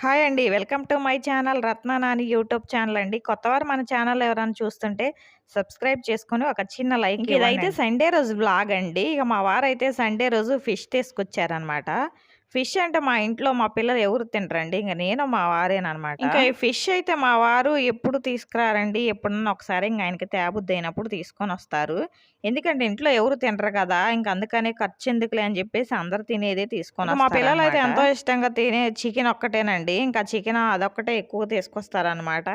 Hi అండి. Welcome to my channel Ratna Nani YouTube channel అండి. కొత్తవారు మన ఛానల్ ఎవరైనా చూస్తుంటే సబ్స్క్రైబ్ చేసుకొని ఒక చిన్న లైక్ ఇదైతే సండే రోజు బ్లాగ్ అండి. ఇక మా వారైతే సండే రోజు ఫిష్ తీసుకొచ్చారనమాట ఫిష్ అంటే మా ఇంట్లో మా పిల్లలు ఎవరు తినరండి. ఇంక నేను మా వారేనమాట ఇంకా ఈ ఫిష్ అయితే మా వారు ఎప్పుడు తీసుకురారండి. ఎప్పుడన్నా ఒకసారి ఇంక ఆయనకి తేబుద్ది అయినప్పుడు తీసుకొని వస్తారు ఎందుకంటే ఇంట్లో ఎవరు తినరు కదా ఇంక అందుకనే ఖర్చు ఎందుకులే అని చెప్పేసి అందరు తినేదే తీసుకొని మా పిల్లలు అయితే ఎంతో ఇష్టంగా తినే చికెన్ ఒక్కటేనండి. ఇంకా చికెన్ అదొక్కటే ఎక్కువ తీసుకొస్తారనమాట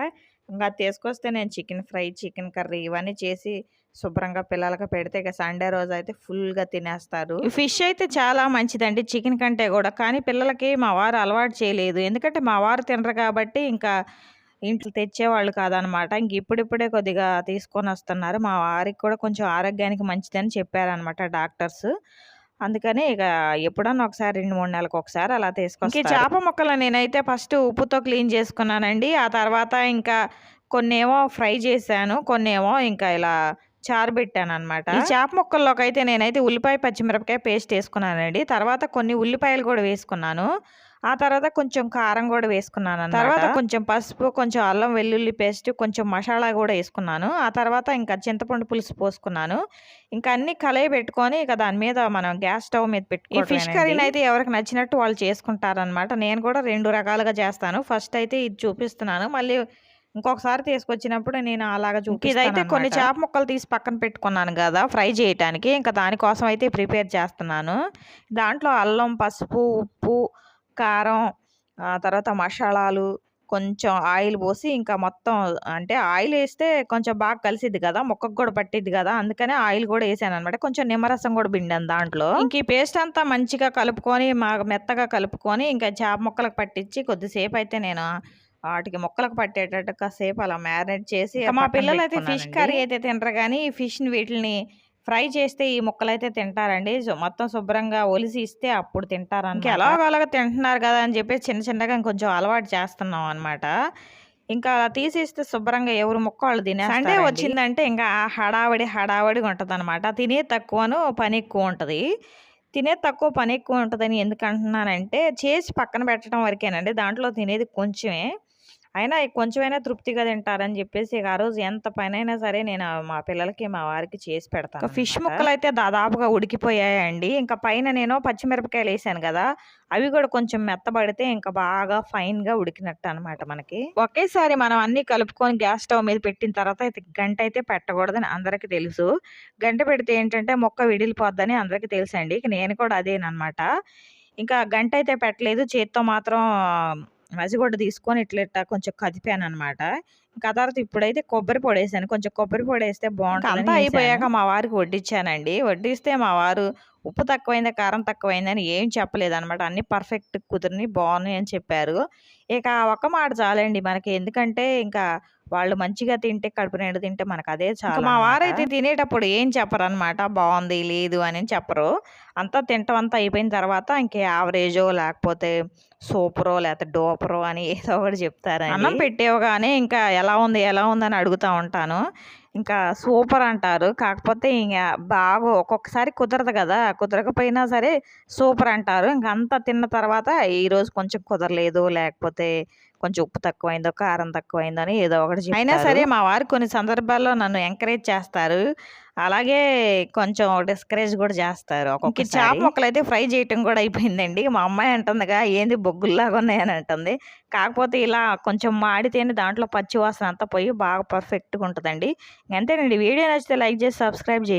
ఇంకా తీసుకొస్తే నేను చికెన్ ఫ్రై చికెన్ కర్రీ ఇవన్నీ చేసి శుభ్రంగా పిల్లలకి పెడితే ఇక సండే రోజు అయితే ఫుల్గా తినేస్తారు. ఫిష్ అయితే చాలా మంచిదండి చికెన్ కంటే కూడా. కానీ పిల్లలకి మా వారు అలవాటు చేయలేదు. ఎందుకంటే మా వారు తినరు కాబట్టి ఇంకా ఇంట్లో తెచ్చేవాళ్ళు కాదనమాట. ఇంక ఇప్పుడిప్పుడే కొద్దిగా తీసుకొని వస్తున్నారు. మా వారికి కూడా కొంచెం ఆరోగ్యానికి మంచిదని చెప్పారనమాట డాక్టర్స్. అందుకని ఇక ఎప్పుడన్నా ఒకసారి రెండు మూడు నెలలకు ఒకసారి అలా తీసుకొచ్చి చేప ముక్కలు నేనైతే ఫస్ట్ ఉప్పుతో క్లీన్ చేసుకున్నానండి. ఆ తర్వాత ఇంకా కొన్నేమో ఫ్రై చేశాను. కొన్నేమో ఇంకా ఇలా చారు పెట్టాను అనమాట ఈ చేప ముక్కల్లోకి అయితే నేనైతే ఉల్లిపాయ పచ్చిమిరపకాయ పేస్ట్ వేసుకున్నానండి. తర్వాత కొన్ని ఉల్లిపాయలు కూడా వేసుకున్నాను. ఆ తర్వాత కొంచెం కారం కూడా వేసుకున్నాను తర్వాత? కొంచెం పసుపు కొంచెం అల్లం వెల్లుల్లి పేస్ట్ కొంచెం మసాలా కూడా వేసుకున్నాను. ఆ తర్వాత ఇంకా చింతపండు పులుసు పోసుకున్నాను. ఇంకా అన్ని కలయి పెట్టుకొని ఇక దాని మీద మనం గ్యాస్ స్టవ్ మీద పెట్టుకో ఈ ఫిష్ కర్రీని అయితే ఎవరికి నచ్చినట్టు వాళ్ళు చేసుకుంటారనమాట. నేను కూడా రెండు రకాలుగా చేస్తాను. ఫస్ట్ అయితే ఇది చూపిస్తున్నాను. మళ్ళీ ఇంకొకసారి తీసుకొచ్చినప్పుడు నేను అలాగ చూపి ఇదైతే కొన్ని చేప ముక్కలు తీసి పక్కన పెట్టుకున్నాను కదా ఫ్రై చేయడానికి ఇంకా దానికోసం అయితే ప్రిపేర్ చేస్తున్నాను. దాంట్లో అల్లం పసుపు ఉప్పు కారం తర్వాత మసాలాలు కొంచెం ఆయిల్ పోసి ఇంకా మొత్తం అంటే ఆయిల్ వేస్తే కొంచెం బాగా కలిసిద్ది కదా మొక్కకు కూడా పట్టిద్ది కదా అందుకనే ఆయిల్ కూడా వేసాను అనమాట కొంచెం నిమ్మరసం కూడా పిండాను దాంట్లో. ఇంక ఈ పేస్ట్ అంతా మంచిగా కలుపుకొని మా మెత్తగా కలుపుకొని ఇంకా చేప ముక్కలకు పట్టించి కొద్దిసేపు అయితే నేను వాటికి ముక్కలకు పట్టేటట్టు కాసేపు అలా మ్యారినేట్ చేసి మా పిల్లలు అయితే ఫిష్ కర్రీ అయితే తినరు కానీ ఈ ఫిష్ని వీటిని ఫ్రై చేస్తే ఈ ముక్కలు అయితే తింటారండి మొత్తం శుభ్రంగా ఒలిసి ఇస్తే అప్పుడు తింటారు ఎలాగోలాగా తింటున్నారు కదా అని చెప్పేసి చిన్న చిన్నగా కొంచెం అలవాటు చేస్తున్నాం అనమాట ఇంకా అలా తీసిస్తే శుభ్రంగా ఎవరు ముక్క వాళ్ళు తినే సండే వచ్చిందంటే ఇంకా హడావడి హడావడి ఉంటుంది అనమాట తినే తక్కువను పని ఎక్కువ ఉంటుంది. తినే తక్కువ పని ఎక్కువ ఉంటుందని ఎందుకు అంటున్నానంటే చేసి పక్కన పెట్టడం వరకేనండి. దాంట్లో తినేది కొంచెమే. అయినా కొంచెమైనా తృప్తిగా తింటారని చెప్పేసి ఆ రోజు ఎంత పనైనా సరే నేను మా పిల్లలకి మా వారికి చేసి పెడతాను ఫిష్ ముక్కలు అయితే దాదాపుగా ఉడికిపోయాయండి. ఇంకా పైన నేను పచ్చిమిరపకాయలు వేసాను కదా అవి కూడా కొంచెం మెత్తబడితే ఇంకా బాగా ఫైన్గా ఉడికినట్టు అనమాట మనకి. ఒకేసారి మనం అన్ని కలుపుకొని గ్యాస్ స్టవ్ మీద పెట్టిన తర్వాత అయితే గంట అయితే పెట్టకూడదని అందరికీ తెలుసు. గంట పెడితే ఏంటంటే మొక్క విడిలిపోద్దని అందరికీ తెలుసు అండి నేను కూడా అదేనమాట ఇంకా గంట అయితే పెట్టలేదు. చేత్తో మాత్రం మసిగుడ్డ తీసుకొని ఇట్లా ఇట్లా కొంచెం కదిపాను అనమాట తర్వాత ఇప్పుడైతే కొబ్బరి పొడి వేసాను. కొంచెం కొబ్బరి పొడి వేస్తే బాగుంటుంది అంతా అయిపోయాక మా వారికి వడ్డించానండి వడ్డిస్తే మా వారు ఉప్పు తక్కువైందా కారం తక్కువైందని ఏం చెప్పలేదు అనమాట అన్ని పర్ఫెక్ట్ కుదిరిని బాగున్నాయి అని చెప్పారు. ఇక ఒక మాట చాలండి మనకి. ఎందుకంటే ఇంకా వాళ్ళు మంచిగా తింటే కడుపు నిండు తింటే మనకు అదే చాలా మా వారైతే తినేటప్పుడు ఏం చెప్పరు అనమాట బాగుంది లేదు అని చెప్పరు. అంతా తింటాం అంతా అయిపోయిన తర్వాత ఇంకే యావరేజో లేకపోతే సూపరో లేకపోతే డోపరో అని ఏదో ఒకటి చెప్తారు అన్నం పెట్టేవగానే ఇంకా ఎలా ఉంది ఎలా ఉందని అడుగుతూ ఉంటాను. ఇంకా సూపర్ అంటారు. కాకపోతే ఇంకా బాగా ఒక్కొక్కసారి కుదరదు కదా కుదరకపోయినా సరే సూపర్ అంటారు. ఇంక అంతా తిన్న తర్వాత ఈరోజు కొంచెం కుదరలేదు లేకపోతే కొంచెం ఉప్పు తక్కువైందో కారం తక్కువైందో అని ఏదో ఒకటి అయినా సరే మా వారు కొన్ని సందర్భాల్లో నన్ను ఎంకరేజ్ చేస్తారు. అలాగే కొంచెం డిస్కరేజ్ కూడా చేస్తారు ఒక్కొక్క చేప ముక్కలు అయితే ఫ్రై చేయటం కూడా అయిపోయిందండి. మా అమ్మాయి అంటుందిగా ఏంది బొగ్గుల్లాగా ఉన్నాయని అంటుంది. కాకపోతే ఇలా కొంచెం మాడితేనే దాంట్లో పచ్చి వాసన అంతా పోయి బాగా పర్ఫెక్ట్గా ఉంటుందండి. అంతేనండి. వీడియో నచ్చితే లైక్ చేసి సబ్స్క్రైబ్ చేయండి.